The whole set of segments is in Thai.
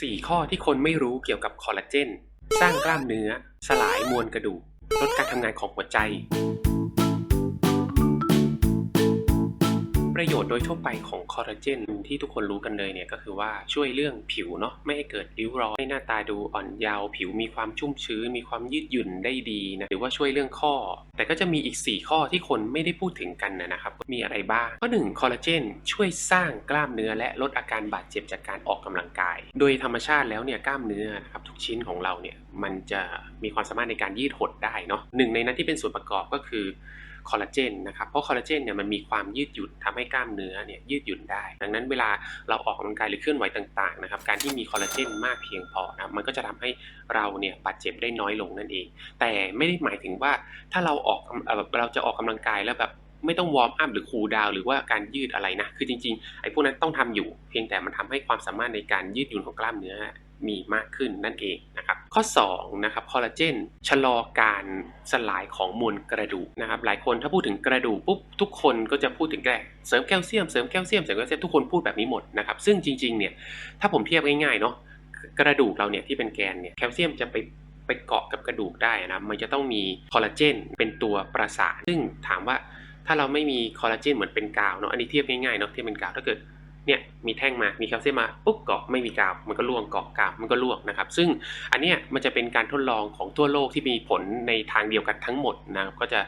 4 ข้อที่คนไม่รู้เกี่ยวกับคอลลาเจน สร้างกล้ามเนื้อ สลายมวลกระดูก ลดการทำงานของหัวใจ ประโยชน์โดยทั่วไปของคอลลาเจนที่ทุกคนรู้กันเลยเนี่ยก็คือว่าช่วยเรื่องผิวเนาะไม่ให้เกิดริ้วรอยให้หน้าตาดูอ่อนเยาว์ผิวมีความชุ่มชื้น มีความยืดหยุ่นได้ดีนะหรือว่าช่วยเรื่องข้อ แต่ก็จะมีอีก 4 ข้อที่คนไม่ได้พูดถึงกันนะครับมีอะไรบ้างข้อหนึ่งคอลลาเจนช่วยสร้างกล้ามเนื้อและลดอาการบาดเจ็บจากการออกกำลังกาย โดยธรรมชาติแล้วเนี่ยกล้ามเนื้อนะครับทุกชิ้นของเราเนี่ยมันจะมีความสามารถในการยืดหดได้เนาะหนึ่งในนั้นที่เป็นส่วนประกอบก็คือ คอลลาเจนนะครับ เพราะคอลลาเจนเนี่ยมันมีความยืดหยุ่นทำให้กล้ามเนื้อเนี่ยยืดหยุ่นได้ ดังนั้นเวลาเราออกกำลังกายหรือเคลื่อนไหวต่างๆนะครับ การที่มีคอลลาเจนมากเพียงพอนะมันก็จะทำให้เราเนี่ยบาดเจ็บได้น้อยลงนั่นเอง แต่ไม่ได้หมายถึงว่าถ้าเราออกแบบเราจะออกกำลังกายแล้วแบบไม่ต้องวอร์มอัพหรือคูลดาวหรือว่าการยืดอะไรนะ คือจริงๆ ไอ้พวกนั้นต้องทำอยู่ เพียงแต่มันทำให้ความสามารถในการยืดหยุ่นของกล้ามเนื้อมีมากขึ้นนั่นเองนะครับ ข้อ2นะครับคอลลาเจนชะลอการสลายของมวลกระดูกนะครับหลายคนถ้าพูดถึงกระดูกปุ๊บทุกคนก็จะพูดถึงแกเสริมแคลเซียมเสริมแคลเซียมเสริมแคลเซียมทุกคนพูดแบบนี้หมดนะครับซึ่งจริงๆเนี่ยถ้าผมเทียบง่ายๆเนาะกระดูกเราเนี่ยที่เป็นแกนเนี่ยแคลเซียมจะไปไปเกาะกับกระดูกได้นะมันจะต้องมีคอลลาเจนเป็นตัวประสานซึ่งถามว่าถ้าเราไม่มีคอลลาเจนเหมือนเป็นกาวเนาะอันนี้เทียบง่ายๆเนาะเทียบเป็นกาวถ้าเกิด เนี่ยมีแท่งมา มีแคลเซียมมาปุ๊บเกาะไม่มีกาวมันก็ล่วงเกาะกาวมันก็ล่วงนะครับ ซึ่งอันเนี้ยมันจะเป็นการทดลองของทั่วโลกที่มีผลในทางเดียวกันทั้งหมดนะครับก็จะ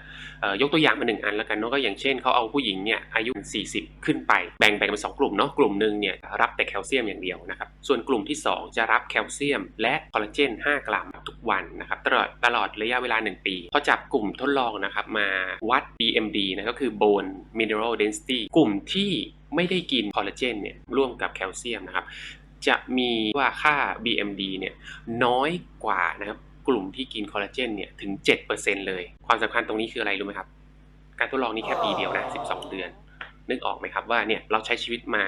ยกตัวอย่างมาหนึ่งอันแล้วกันเนาะก็อย่างเช่นเขาเอาผู้หญิงเนี่ยอายุ 40 ขึ้นไปแบ่งแบ่งเป็นสองกลุ่มเนาะกลุ่มหนึ่งเนี่ยรับแต่แคลเซียมอย่างเดียวนะครับส่วนกลุ่มที่ 2 จะรับแคลเซียม และคอลลาเจน 5 กรัมทุกวันนะครับตลอดตลอดระยะเวลา 1 ปีพอจับกลุ่มทดลองนะครับมาวัด BMD นะก็คือ bone mineral density กลุ่มที่ ไม่ได้กินคอลลาเจนเนี่ยร่วมกับแคลเซียมนะครับ จะมีว่าค่า BMD เนี่ยน้อยกว่านะครับกลุ่มที่กินคอลลาเจนเนี่ยถึง 7%เลย ความสำคัญตรงนี้คืออะไรรู้ไหมครับ การทดลองนี้แค่ปีเดียวนะ 12 เดือน นึกออกไหมครับว่าเนี่ยเราใช้ชีวิตมา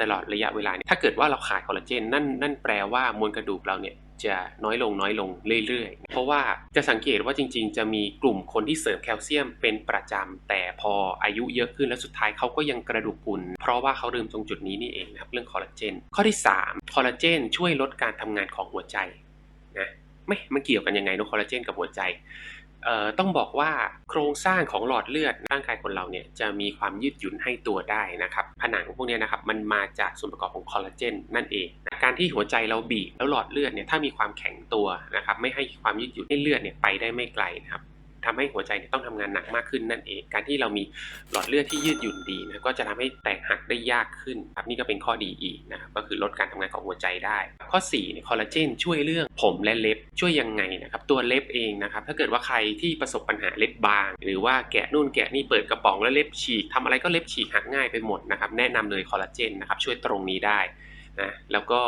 ตลอดระยะเวลาเนี่ยถ้าเกิดว่าเราขาดคอลลาเจนนั่นนั่นแปลว่ามวลกระดูกเราเนี่ยจะน้อยลงน้อยลงเรื่อยๆ เพราะว่าจะสังเกตว่าจริงๆ จะมีกลุ่มคนที่เสริมแคลเซียมเป็นประจำ แต่พออายุเยอะขึ้นแล้วสุดท้ายเขาก็ยังกระดูกพุน เพราะว่าเขาลืมตรงจุดนี้นี่เองนะครับเรื่องคอลลาเจน ข้อที่ 3 คอลลาเจนช่วยลดการทำงานของหัวใจนะไม่มันเกี่ยวกันยังไงนะคอลลาเจนกับหัวใจ ต้องบอกว่าโครงสร้างของหลอดเลือดร่างกายคนเราเนี่ยจะมีความยืดหยุ่นให้ตัวได้นะครับ ผนังพวกนี้นะครับมันมาจากส่วนประกอบของคอลลาเจนนั่นเองการที่หัวใจเราบีบแล้วหลอดเลือดเนี่ยถ้ามีความแข็งตัวนะครับไม่ให้ความยืดหยุ่นให้เลือดเนี่ยไปได้ไม่ไกลนะครับ ทำให้หัวใจต้องทำงานหนักมากขึ้นนั่นเอง การที่เรามีหลอดเลือดที่ยืดหยุ่นดีนะก็จะทำให้แตกหักได้ยากขึ้นครับนี่ก็เป็นข้อดีอีกนะครับก็คือลดการทำงานของหัวใจได้ ข้อ4เนี่ยคอลลาเจนช่วยเรื่องผมและเล็บช่วยยังไงนะครับตัวเล็บเองนะครับถ้าเกิดว่าใครที่ประสบปัญหาเล็บบาง หรือว่าแกะนู่นแกะนี่เปิดกระป๋องแล้วเล็บฉีกทำอะไรก็เล็บฉีกหักง่ายไปหมดนะครับแนะนำเลยคอลลาเจนนะครับช่วยตรงนี้ได้ นะแล้วก็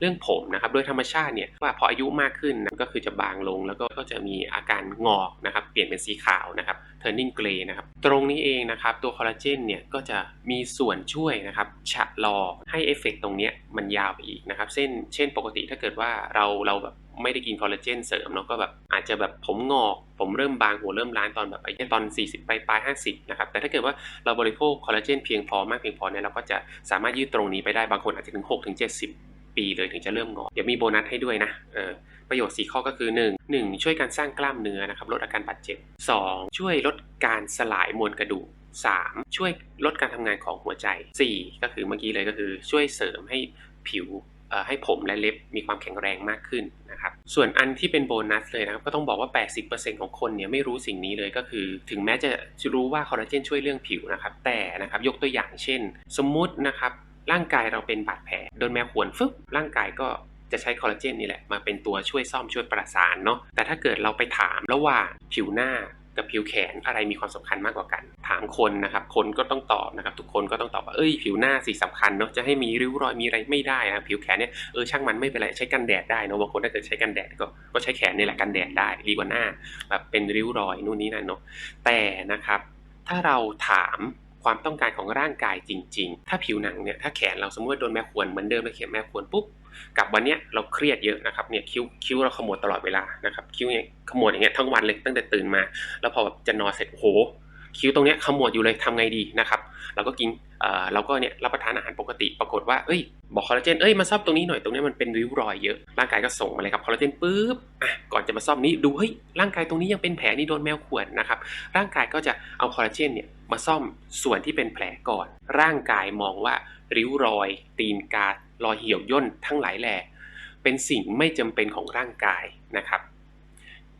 เรื่องผมนะครับโดยธรรมชาติเนี่ยว่าพออายุมากขึ้นนะก็คือจะบางลงแล้วก็ก็จะมีอาการงอกนะครับเปลี่ยนเป็นสีขาวนะครับ turning gray นะครับตรงนี้เองนะครับตัวคอลลาเจนเนี่ยก็จะมีส่วนช่วยนะครับชะลอให้เอฟเฟกตรงเนี้ยมันยาวไปอีกนะครับเช่นเช่นปกติถ้าเกิดว่าเราเราแบบ ไม่ได้กินคอลลาเจนเสริมเนาะก็แบบอาจจะแบบผมงอกผมเริ่มบางหัวเริ่มล้านตอนแบบอายุตอน 40 ปลายปลาย50นะครับแต่ถ้าเกิดว่าเราบริโภคคอลลาเจนเพียงพอมากเพียงพอเนี่ยเราก็จะสามารถยืดตรงนี้ไปได้บางคนอาจจะถึง6ถึง70 ปีเลยถึงจะเริ่มงอกเดี๋ยวมีโบนัสให้ด้วยนะเออประโยชน์ 4 ข้อก็คือ 1 1 ช่วยการสร้างกล้ามเนื้อนะครับลดอาการบาดเจ็บ 2 ช่วยลดการสลายมวลกระดูก 3 ช่วยลดการทำงานของหัวใจ 4 ก็คือเมื่อกี้เลยก็คือช่วยเสริมให้ผิวให้ผมและเล็บมีความแข็งแรงมากขึ้น นะครับ ส่วนอันที่เป็นโบนัสเลยนะครับ ก็ต้องบอกว่า 80%ของคนเนี่ยไม่รู้สิ่งนี้เลยก็คือ ถึงแม้จะรู้ว่าคอลลาเจนช่วยเรื่องผิวนะครับ แต่นะครับยกตัวอย่างเช่น สมมุตินะครับร่างกายเราเป็นบาดแผลโดนแมวข่วนฟึบร่างกายก็จะใช้คอลลาเจนนี่แหละมาเป็นตัวช่วยซ่อมช่วยประสานเนาะแต่ถ้าเกิดเราไปถามระหว่างผิวหน้า กับผิวแขนอะไรมีความสำคัญมากกว่ากัน ถามคนนะครับ คนก็ต้องตอบนะครับ ทุกคนก็ต้องตอบว่าเอ้ยผิวหน้าสิสำคัญเนาะจะให้มีริ้วรอยมีอะไรไม่ได้นะผิวแขนเนี่ยเออช่างมันไม่เป็นไรใช้กันแดดได้เนาะบางคนถ้าเกิดใช้กันแดดก็ก็ใช้แขนนี่แหละกันแดดได้ดีกว่าหน้าแบบเป็นริ้วรอยนู่นนี่นั่นเนาะแต่นะครับ ถ้าเราถาม ความต้องการของร่างกายจริง ๆ ถ้าผิวหนังเนี่ยถ้าแขนเราสมมติโดนแม่ขวนเหมือนเดิมเลยเข็มแม่ขวนปุ๊บกับวันเนี้ยเราเครียดเยอะนะครับเนี่ยคิ้วคิ้วเราขมวดตลอดเวลานะครับคิ้วเนี่ยขมวดอย่างเงี้ยทั้งวันเลยตั้งแต่ตื่นมา แล้วพอแบบจะนอนเสร็จโอ้โหคิ้วตรงเนี้ยขมวดอยู่เลยทำไงดีนะครับเราก็กินเอ่อเราก็เนี่ยรับประทานอาหารปกติ ปรากฏว่าเอ้ยบอกคอลลาเจนเอ้ยมาซ่อมตรงนี้หน่อยตรงเนี้ยมันเป็นริ้วรอยเยอะร่างกายก็ส่งมาเลยครับคอลลาเจนปุ๊บอะก่อนจะมาซ่อมนี้ดูเฮ้ยร่างกายตรงนี้ยังเป็นแผลนี่โดนแมวข่วนนะครับร่างกายก็จะเอาคอลลาเจนเนี่ย มาซ่อมส่วนที่เป็นแผลก่อน ร่างกายมองว่า ริ้วรอย ตีนการอยเหี่ยวย่นทั้งหลายแหล่เป็นสิ่งไม่จำเป็นของร่างกายนะครับ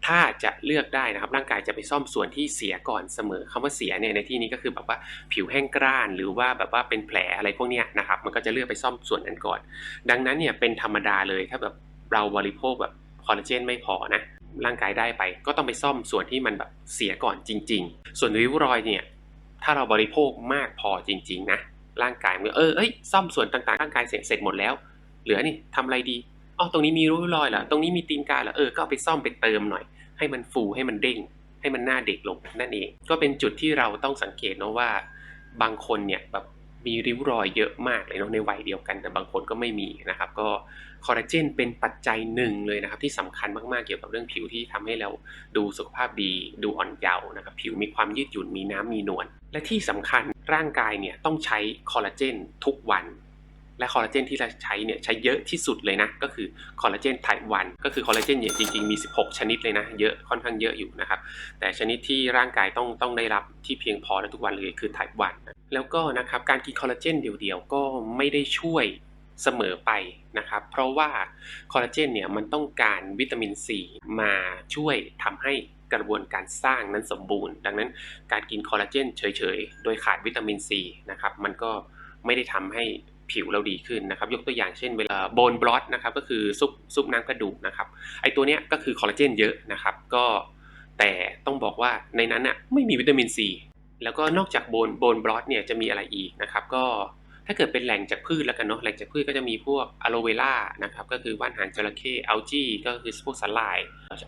ถ้าจะเลือกได้นะครับ ร่างกายจะไปซ่อมส่วนที่เสียก่อนเสมอคำว่าเสียเนี่ยในที่นี้ก็คือแบบว่าผิวแห้งกร้านหรือว่าแบบว่าเป็นแผลอะไรพวกเนี้ยนะครับ มันก็จะเลือกไปซ่อมส่วนนั้นก่อน ดังนั้นเนี่ยเป็นธรรมดาเลยถ้าแบบเราบริโภคแบบคอลลาเจนไม่พอนะร่างกายได้ไปก็ต้องไปซ่อมส่วนที่มันแบบเสียก่อนจริง ๆ ส่วนริ้วรอยเนี่ย ถ้าเราบริโภคมากพอจริง ๆ นะ ร่างกายมันเออเอ้ยซ่อมส่วนต่างๆร่างกายเสร็จเสร็จหมดแล้ว เหลือนี่ทำอะไรดีอ๋อตรงนี้มีริ้วรอยเหรอตรงนี้มีตีนกาเหรอเออก็เอาไปซ่อมไปเติมหน่อย ให้มันฟูให้มันเด้ง ให้มันหน้าเด็กลงนั่นเอง ก็เป็นจุดที่เราต้องสังเกตเนาะว่า บางคนเนี่ยแบบ มีริ้วรอยเยอะมากเลยเนาะในวัยเดียวกันแต่บางคนก็ไม่มีนะครับ ก็คอลลาเจนเป็นปัจจัยหนึ่งเลยนะครับ ที่สำคัญมากๆเกี่ยวกับเรื่องผิวที่ทำให้เราดูสุขภาพดีดูอ่อนเยาว์นะครับ ผิวมีความยืดหยุ่นมีน้ำมีนวลและที่สำคัญร่างกายเนี่ยต้องใช้คอลลาเจนทุกวัน และคอลลาเจนที่เราใช้เนี่ยใช้เยอะที่สุดเลยนะ ก็คือคอลลาเจนไทป์วันก็คือคอลลาเจนเนี่ยจริงๆมี 16 ชนิดเลยนะ เยอะค่อนข้างเยอะอยู่นะครับ แต่ชนิดที่ร่างกายต้องต้องได้รับที่เพียงพอและทุกวันเลยคือไทป์วันแล้วก็นะครับการกินคอลลาเจนเดี่ยวๆ ก็ไม่ได้ช่วยเสมอไปนะครับ เพราะว่าคอลลาเจนเนี่ยมันต้องการวิตามินซีมาช่วยทำให้กระบวนการสร้างนั้นสมบูรณ์ ดังนั้นการกินคอลลาเจนเฉยๆ โดยขาดวิตามินซีนะครับ มันก็ไม่ได้ทำให้ ผิวเราดีขึ้นนะครับยกตัวอย่างเช่นเวลาโบนบลอตนะครับก็คือซุปซุปน้ำกระดูกนะครับไอตัวเนี้ยก็คือคอลลาเจนเยอะนะครับก็แต่ต้องบอกว่าในนั้นน่ะไม่มีวิตามินซีแล้วก็นอกจากโบนโบนบลอตเนี่ยจะมีอะไรอีกนะครับก็ถ้าเกิดเป็นแหล่งจากพืชแล้วกันเนาะแหล่งจากพืชก็จะมีพวกอะโลเวล่านะครับก็คือว่านหางจระเข้อัลจีก็คือพวกสาหร่าย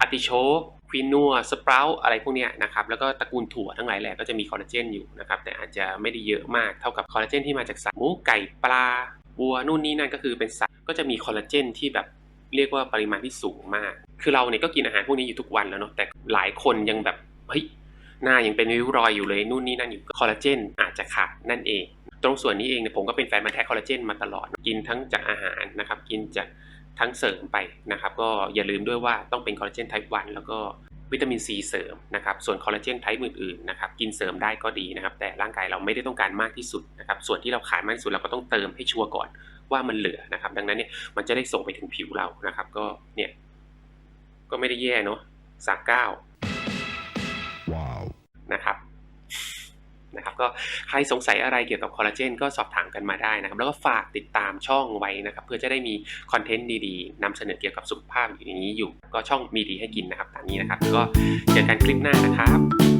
อาร์ติโชก ควีนัวสปราวอะไรพวกนี้นะครับแล้วก็ตระกูลถั่วทั้งหลายแหล่ก็จะมีคอลลาเจนอยู่นะครับแต่อาจจะไม่ได้เยอะมากเท่ากับคอลลาเจนที่มาจากสัตว์หมูไก่ปลาวัวนู่นนี่นั่นก็คือเป็นสัตว์ก็จะมีคอลลาเจนที่แบบเรียกว่าปริมาณที่สูงมาก คือเราเนี่ยก็กินอาหารพวกนี้อยู่ทุกวันแล้วเนาะแต่หลายคนยังแบบเฮ้ยหน้ายังเป็นริ้วรอยอยู่เลยนู่นนี่นั่นอยู่คอลลาเจนอาจจะขาดนั่นเอง ตรงส่วนนี้เองเนี่ยผมก็เป็นแฟนมันแท้คอลลาเจนมาตลอด กินทั้งจากอาหารนะครับกินจาก ทั้งเสริมไปนะครับก็อย่าลืมด้วยว่าต้องเป็นคอลลาเจนไทป์วันแล้วก็วิตามินซีเสริมนะครับส่วนคอลลาเจนไทป์อื่นๆนะครับกินเสริมได้ก็ดีนะครับ แต่ร่างกายเราไม่ได้ต้องการมากที่สุดนะครับส่วนที่เราขาดมากที่สุดเราก็ต้องเติมให้ชัวร์ก่อนว่ามันเหลือนะครับ ดังนั้นเนี่ยมันจะได้ส่งไปถึงผิวเรานะครับ ก็เนี่ยก็ไม่ได้แย่เนาะสามเก้านะครับ นะครับก็ใครสงสัยอะไรเกี่ยวกับคอลลาเจนก็สอบถามกันมาได้นะครับแล้วก็ฝากติดตามช่องไว้นะครับเพื่อจะได้มีคอนเทนต์ดีๆนำเสนอเกี่ยวกับสุขภาพอย่างนี้อยู่ ก็ช่องมีดีให้กินนะครับตามนี้นะครับ ก็เจอกันคลิปหน้านะครับ